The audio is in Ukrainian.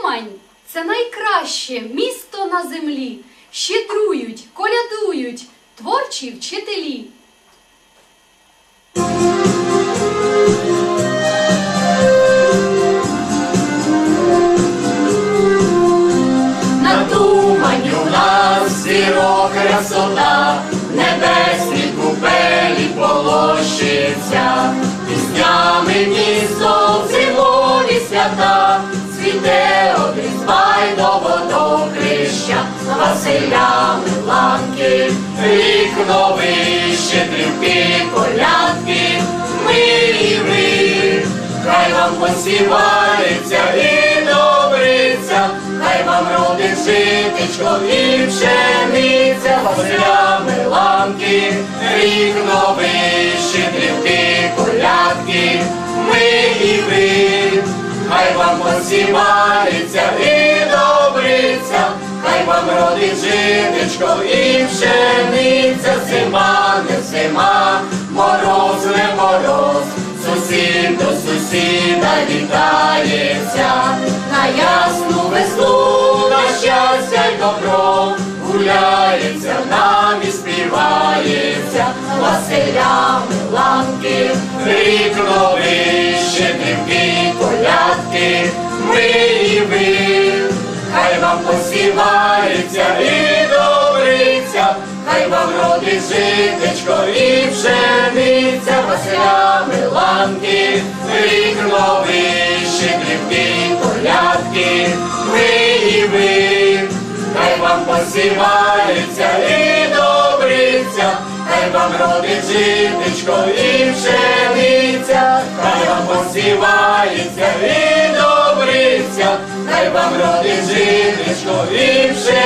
Умань це найкраще місто на землі. Щедрують, колядують творчі вчителі. Над Уманью в нас зірок красота, небесні купелі полощиться, піснями місто в зимові свята, цвіте од різдва й до водохреща, Василями ланки, рік новий, щедрівки, колядки, ми і ви, хай вам посівається і добриться, хай вам родить житечко і пшениця, Василями ланки, рік новий, вам посівається і добриться, хай вам родить житечко і пшениця, зима не зима, мороз не мороз, сусід до сусіда вітається, на ясну весну, на щастя й добро, гуляється нам і співається, Василями ланки, рік новий, щедрівки, колядки, ми і ви, хай вам посівається і добриться, хай вам родить житечко і пшениця, Василями ланки, рік новий, щедрівки, колядки, ми і ви, хай вам посівається і добриться, хай вам родить житечко і пшениця, хай вам посівається і хай вам родить жіночко, і.